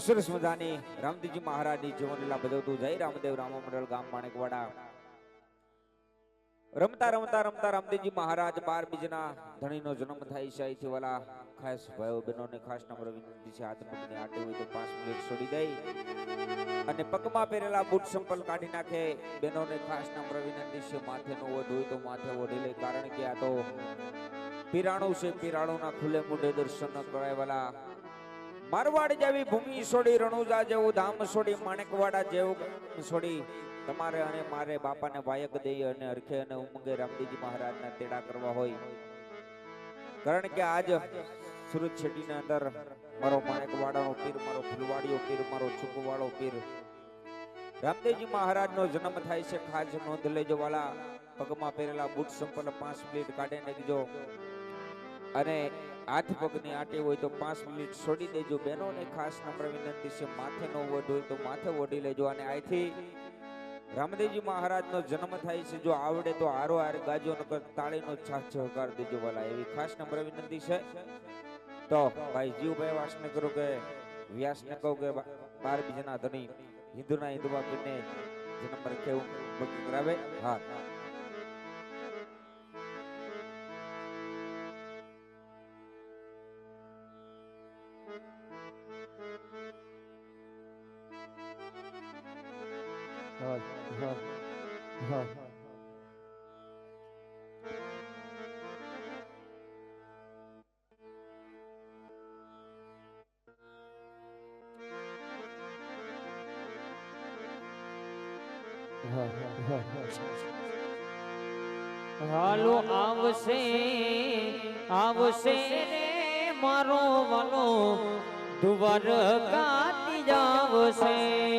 સરસ મજાની રામદેવજી મહારાજની જીવનલીલા બધવતું જય રામદેવ રામ મંડળ ગામ માણેકવાડા. રમતા રમતા રમતા રામદેવજી મહારાજ બાર બીજના ધણીનો જન્મ થાય છે. અહીંથી વાલા ખાસ ભાઈઓ બહેનોને ખાસ નંબર વિનંતી છે. હાથ પગને આટી હોય તો પાંચ મિનિટ છોડી દઈ અને પગમાં પહેરેલા બૂટ સંપલ કાઢી નાખે. બહેનોને ખાસ નંબર વિનંતી છે. માથે નો ઓઢ હોય તો માથે ઓઢી લે કારણ કે આ તો પીરાણું છે. પીરાણુના ખુલ્લે મુઢે દર્શન કરાવેલા મારવાડ જેવી ભૂમિ છોડી, રણુજા જેવું ધામ છોડી, માણેકવાડા જેવું છોડી તમારે અને મારે બાપાને વાયક દઈ અને અરખે અને ઉમંગે રામદેવજી મહારાજના તેડા કરવા હોય. કારણ કે આજ સુરત શેટીના અંદર મારો માણેકવાડાનો પીર, મારો ફૂલવાડીયો પીર, મારો છુકવાળો પીર. રામદેવજી મહારાજનો જન્મ થાય છે, ખાસ નોંધ લેજો વાલા. પગમાં પહેરેલા બૂટ સંપન્ન પાંચ પ્લેટ કાઢી નાખજો. અને હાથ પગની આટી હોય તો પાંચ મિનિટ છોડી દેજો. બહેનોને ખાસ નમ્ર વિનંતી છે, માથે નો ઓઢ હોય તો માથે ઓઢી લેજો. અને અહીંથી રામદેવજી મહારાજનો જન્મ થાય છે, જો આવડે તો હારો હાર ગાજો, નકર તાળીનો છાછ સહકાર દેજો વાલા એવી ખાસ નમ્ર વિનંતી છે. તો ભાઈ જીવભાઈ વાસને કરો કે વ્યાસને કહું કે બાર બીજાના ધણી હિન્દુના હિન્દુ બાપીને જન્મ રખે એવું કરાવે? હા. হোসেন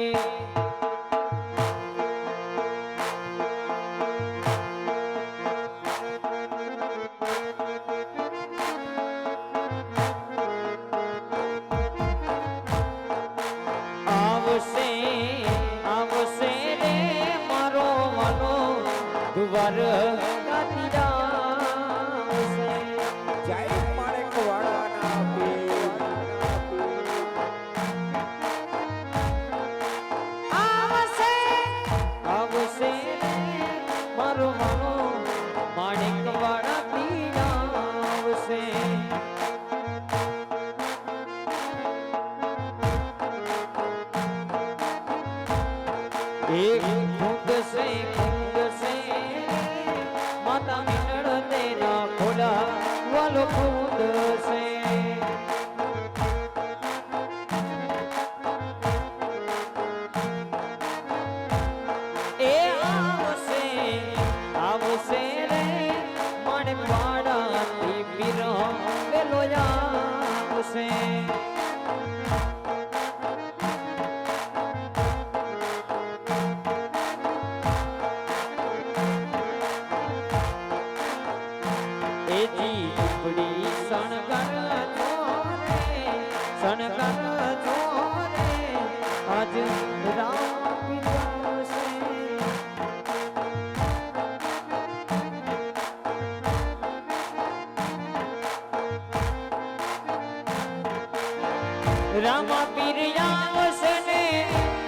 રામા પીર આવશે ને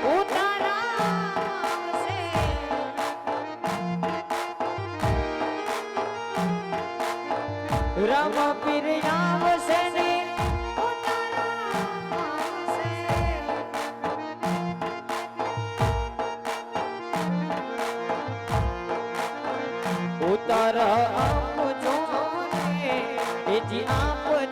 ઉતારા રામ પીર આવશે ને ઉતારા આપજો આપજો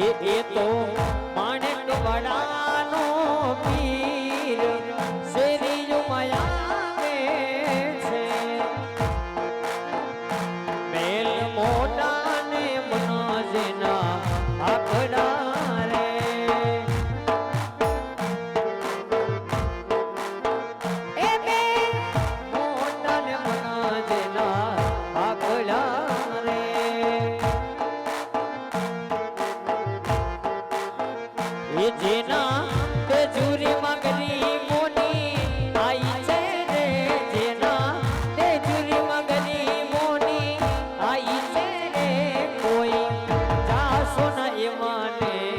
એ એ તો જાસો ના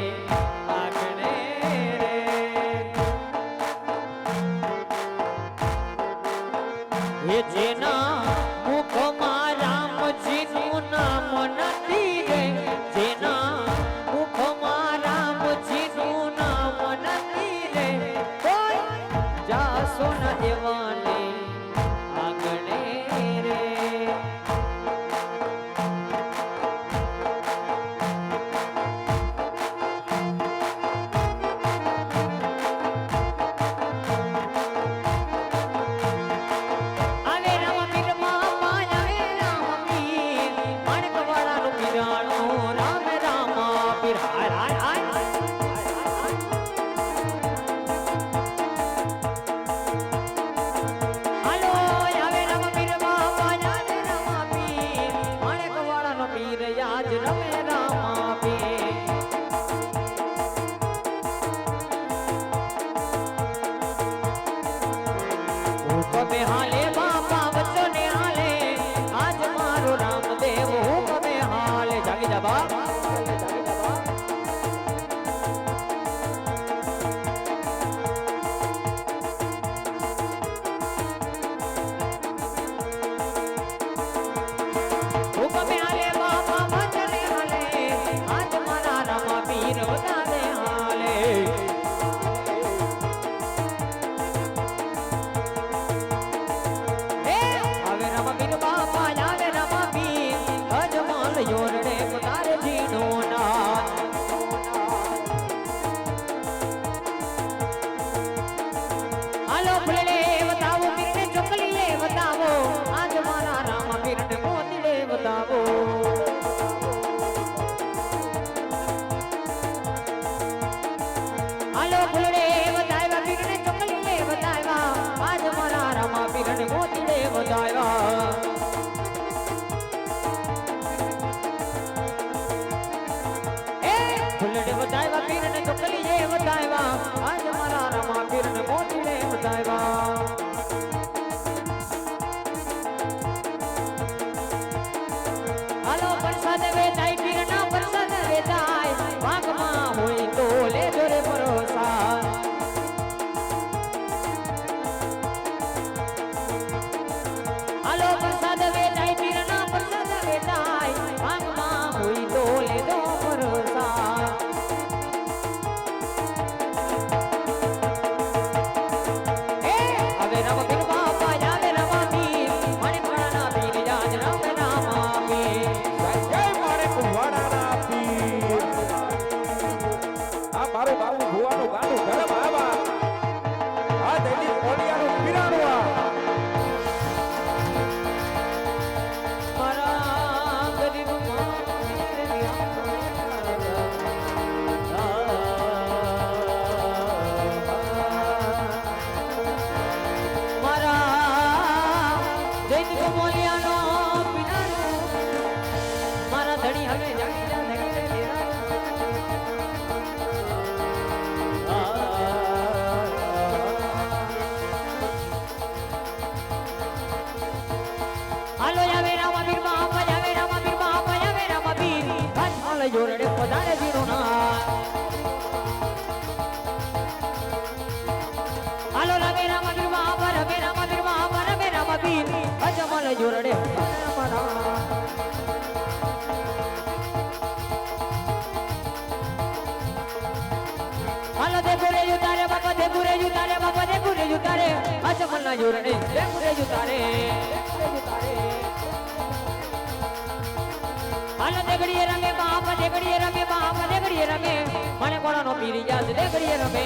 હાલો દેગડીએ રમે, બાપ દેગડીએ રમે, બાપ દેગડીએ રમે, મને કોણનો પીરી જાત દેગડીએ રમે.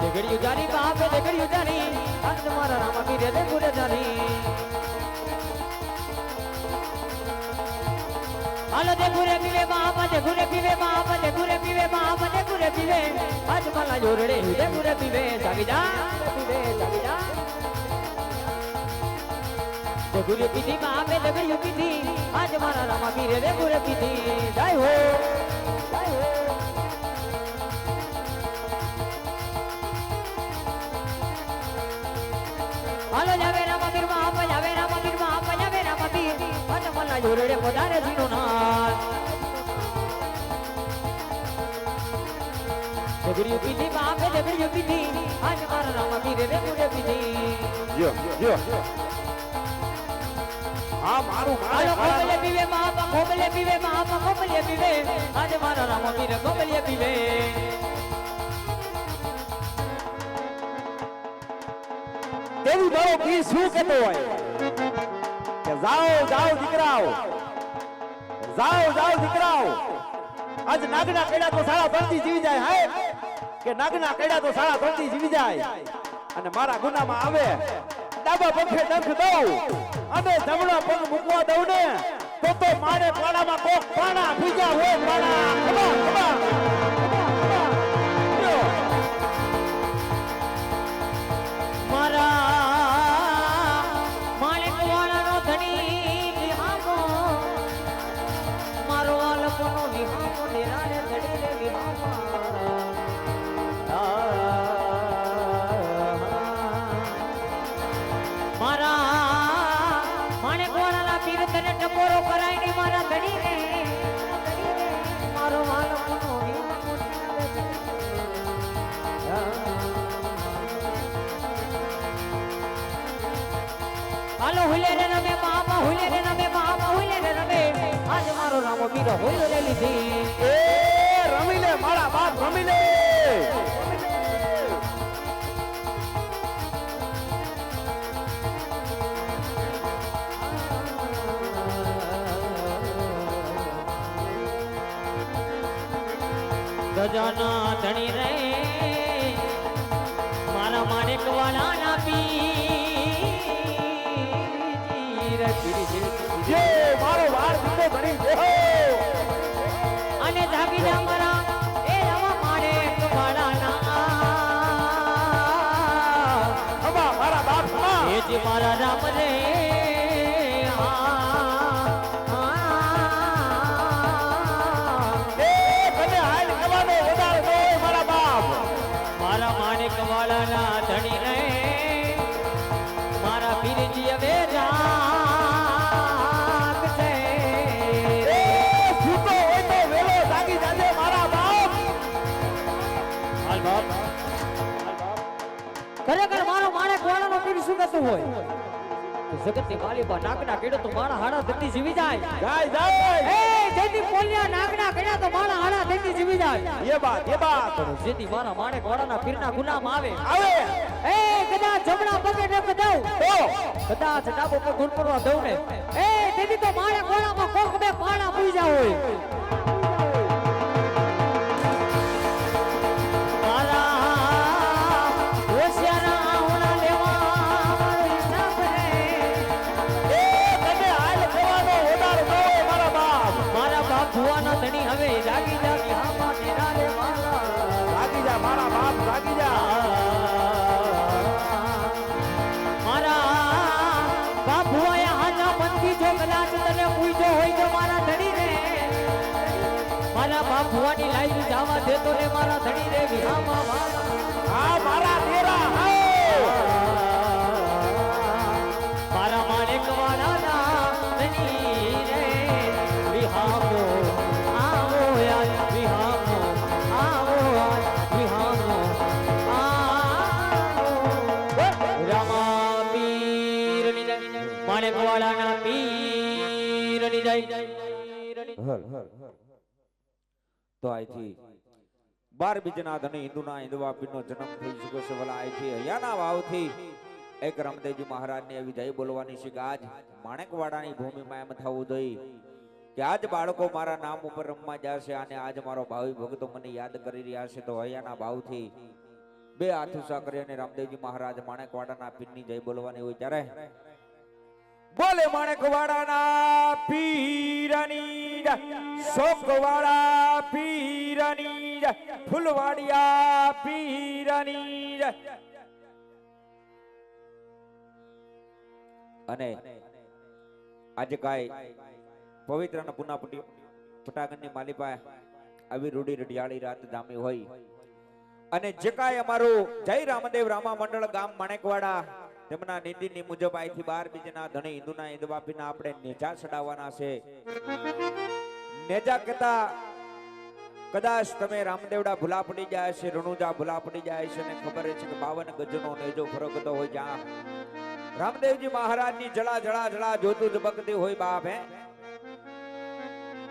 દેગડી ઉજારી બાપ દેગડી ઉજારી અંત મારા રામા પીરે દે ગુરે જારી હાલો દે ગુરે પીવે, બાપ દે ગુરે પીવે, બાપ દે ગુરે પીવે, બાપ દે ગુરે પીવે. આજ માલા જોરડે, દે ગુરે પીવે, જાગી જા પીવે, જાગી જા. દેગુરે પીધી બાપે દેગુરે પીધી આજ મારા રામા પીરે દેગુરે પીધી જય હો જય હો હાલો જાવે રામા પીરમાં આપ જાવે રામા પીરમાં આપ જાવે રામા પીર આજ મના જોરડે પોતારે જીનો નાથ દેગુરે પીધી બાપે દેગુરે પીધી આજ મારા રામા પીરે દેગુરે પીધી યો યો કોબલે પીવે પીર શું કહેતો હોય? કે જાઓ જાઓ દીકરાઓ, જાઓ જાઓ દીકરાઓ. આજ નાગના કેડા તો સાળા ભરતી જીવી જાય હાય કે નાગના કેડા તો સાળા ભરતી જીવી જાય? અને મારા ગુનામાં આવે. ડાબા પંખે ડંખ દઉં અને જમણા પગ મૂકવા દઉં ને, તો તો મારે પાડામાં કોક પાણા ભીજા હોય પાણા ખબા ખબા ગજાના ધણી રે. મારા માણેક વાળા ના પી મારો વાર દીકરો ધણી દેહો અને જા મારા એ રવા માણેક વાળા ના મારા બાપ એ જે મારા રામ રે. જગતની માલી પર નાકના કેડો તો મારા હાડા ધંધી જીવી જાય. જાય જાય. એ જેતી પોલિયા નાકના કેડા તો મારા હાડા ધંધી જીવી જાય. એ બાત એ બાત જેતી મારા માણેક વાળાના પીરના ગુનામાં આવે. આવે. એ કદા જમણા પગે ડબ દઉં. તો? કદા ડાબો પગ ગુણ કરવા દઉં ને. એ જેતી તો મારે ગોળામાં કોક બે પાણા પૂજા હોય. આ ભુવાની લાઈન જાવા દેતો ને મારા ધણી રે વિહામાં હા મારા તેરા હા મારા માણેક ના ધણી રે વિહામો. આવો યાર વિહામો. આવો યાર વિહામો. આવો. રામા પીરની જાય. માણેક પીરની જાય. હર હર. તો અહીંથી બાર બીજના ધણી હિન્દુના હિન્દવા પીરનો જન્મ થઈ ચૂક્યો છે ભલા અહીંથી અહીંયાના વાવથી એક રામદેવજી મહારાજને એવી જય બોલવાની છે કે આજ માણેકવાડાની ભૂમિમાં એમ થવું જોઈએ કે આજ બાળકો મારા નામ ઉપર રમવા જશે અને આજ મારો ભાવિ ભક્તો મને યાદ કરી રહ્યા છે તો અહીંયાના ભાવથી બે હાથ કરી અને રામદેવજી મહારાજ માણેકવાડાના પીરની જય બોલવાની હોય ત્યારે બોલે માણેકવાડાના પીરની શોકવાડા પીરની ફૂલવાડિયા પીરની અને આજે કાય પવિત્ર અને પુના પટાગણની માલિપા આવી રૂડી રડિયાળી રાત ધામી હોય. અને જે કાંઈ અમારું જય રામદેવ રામા મંડળ ગામ માણેકવાડા તેમના નીતિની મુજબ અહીંથી બાર બીજના ધણી હિન્દુના હિન્દવાપીના આપણે નેજા ચડાવવાના છે. નેજા કહેતા, કદાચ તમે રામદેવડા ભૂલા પડી જાય છે, રણુજા ભૂલા પડી જાય છે ને ખબર છે કે બાવન ગજનો નેજો ફરકતો હોય જ્યાં રામદેવજી મહારાજની જળા જળા જળા જોતું ઝબકતી હોય બાપ, હે?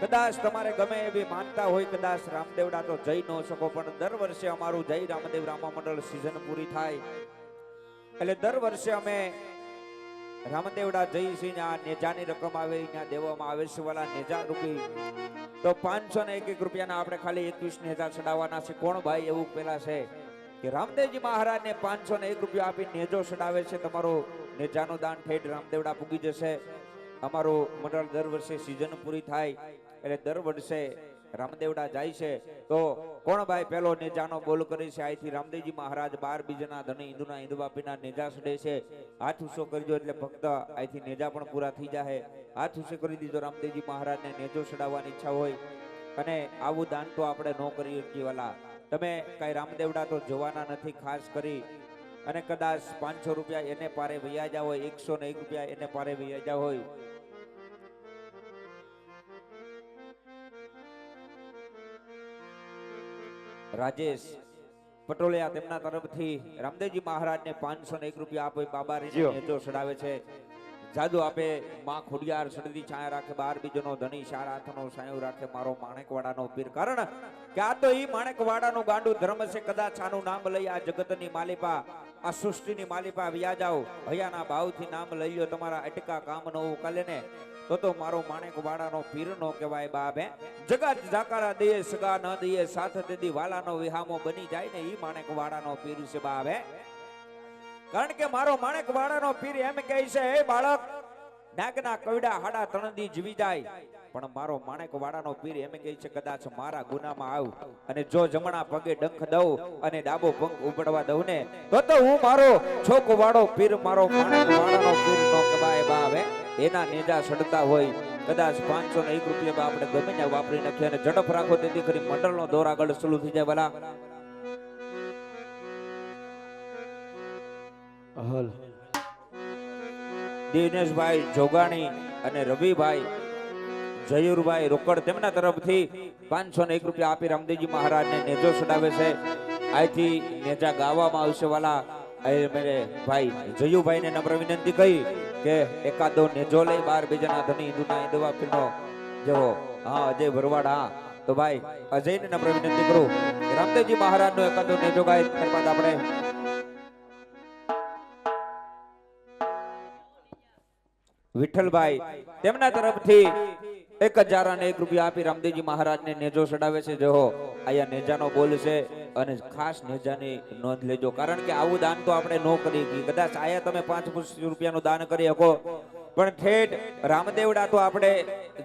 કદાચ તમારે ગમે એવી માનતા હોય, કદાચ રામદેવડા તો જઈ ન શકો, પણ દર વર્ષે અમારું જય રામદેવ રામા મંડળ સિઝન પૂરી થાય. એટલે દર વર્ષે અમે રામદેવડા જઈ છીએ ત્યાં નેજાની રકમ આવે ત્યાં દેવામાં આવે છે વાલા નેજા રૂપી. તો પાંચસો ને એક એક રૂપિયાના આપણે ખાલી એકવીસ નેજા ચડાવવાના છે. કોણ ભાઈ એવું પેલા છે કે રામદેવજી મહારાજને પાંચસો ને એક રૂપિયા આપી નેજો ચડાવે છે? તમારો નેજાનું દાન ઠેઠ રામદેવડા પૂગી જશે. અમારું મંડળ દર વર્ષે સિઝન પૂરી થાય. એટલે દર વર્ષે રામદેવડા જાય છે, તો કોણ ભાઈ પેલો નેજાનો બોલ કરે છે? અહીંથી રામદેવજી મહારાજ બાર બીજના ધણી હિન્દુના હિન્દુબાપીના નેજા સડે છે. હાથ ઉસો કરજો એટલે ફક્ત અહીંથી નેજા પણ પૂરા થઈ જાય હાથ ઉસો કરી દીધો રામદેવજી મહારાજને, નેજો સડાવવાની ઈચ્છા હોય. અને આવું દાન તો આપણે ન કરી શકીએ તમે કઈ રામદેવડા તો જોવાના નથી ખાસ કરી. અને કદાચ પાંચસો રૂપિયા એને પારે વૈયા હોય, એકસો ને એક રૂપિયા એને પારે વૈયા હોય. રાજેશ પટોલિયા તેમના તરફથી રામદેવજી મહારાજને પાંચસો ને એક રૂપિયા આપે બાબા. નેજો ચડાવે છે. જાદુ આપે માં ખોડિયાર સડદી છાયા રાખે બાર બીજોનો ધણી ચાર હાથનો સાયો રાખે મારો માણેકવાડાનો પીર. કારણ કે આ તો ઈ માણેકવાડાનું ગાંડું ધર્મ છે કદાચ આનું નામ લઈ આ જગતની માલિપા. આ સૃષ્ટિની માલિપા વ્યા જાઓ હયાના ભાવથી નામ લઈ લો તમારા અટકા કામ નો કાલે ને. તો તો મારો માણેકવાડાનો પીર નો કહેવાય બાપ જગત જાકારા દે સગા ન દઈએ, સાથ દીદી વાલાનો વિહામો બની જાય ને, ઈ માણેકવાડાનો પીર છે બાપ, હે. કારણ કે મારો માણેક વાડાનો પીર એમ કહે છે, હે બાળક, નાગના કવડા હાડા ત્રણ દી જીવી જાય. પણ મારો માણેક વાડાનો પીર એમ કહે છે કદાચ મારા ગુનામાં આવ અને જો જમણા પગે ડંખ દઉં અને ડાબો પંખ ઉપડવા દઉં ને તો તો હું મારો છોક વાળો પીર મારો માણેક વાડાનો પીર નો કબાય બાવે એના નેજા સડતા હોય કદાચ પાંચસો ને એક રૂપિયા આપણે ગમે ત્યાં વાપરી નાખીએ અને ઝડપ રાખો તેથી કરી મંડળનો દોર આગળ સલું થઈ જાય ભલા. દિનેશભાઈ જોગાણી અને રવિભાઈ જયુરભાઈ રોકડ તેમના તરફથી પાંચસો ને એક રૂપિયા આપી રામદેવજી મહારાજને નેજો ચડાવે છે. અહીંથી નેજા ગાવામાં આવશે વાલા મેરે ભાઈ જયુભાઈને નમ્ર વિનંતી કહી કે એકાદો નેજો લઈ બાર બીજાના ધણી હિન્દુના હિન્દુવા પીનો જેવો હા, અજય ભરવાડ, હા. તો ભાઈ, અજયને નમ્ર વિનંતી કરું રામદેવજી મહારાજનો એકાદો નેજો ગાય ત્યારબાદ આપણે વિઠ્ઠલભાઈ તેમના તરફથી એક હજાર અને એક રૂપિયા આપી રામદેવજી મહારાજને નેજો ચડાવે છે. જો અહીંયા નેજાનો બોલ છે અને ખાસ નેજાની નોંધ લેજો. કારણ કે આવું દાન તો આપણે ન કરી. કદાચ આયા તમે પાંચ રૂપિયાનું દાન કરી શકો. પણ ઠેઠ રામદેવડા તો આપણે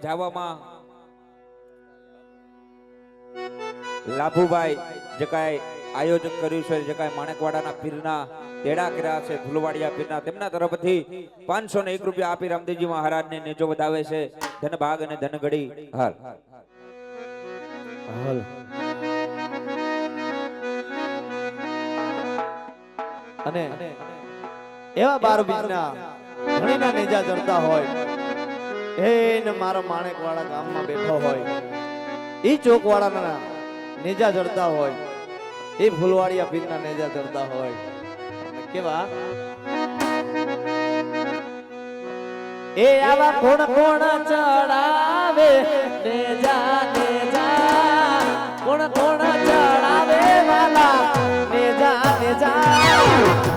જવામાં લાભુભાઈ જે કાંઈ આયોજન કર્યું છે, જે કાંઈ માણેકવાડાના પીરના તેડા કર્યા છે ફૂલવાડિયા પીરના, તેમના તરફથી પાંચસો ને એક રૂપિયા આપી રામદેવજી મહારાજને નેજો વધાવે છે. ધન ભાગ અને ધન ઘડી. હાલ. હાલ. અને એવા બાર બીજના ઘણીના નેજા જડતા હોય. એ મારા માણેક વાળા ગામમાં બેઠો હોય. ઈ ચોકવાળાના નેજા જડતા હોય. એ ફૂલવાડિયા પીરના નેજા જડતા હોય. કેવા? એ આવા કોણ કોણ ચડાવે? ને જા ને જા. કોણ કોણ ચડાવે વાલા? ને જા ને જા.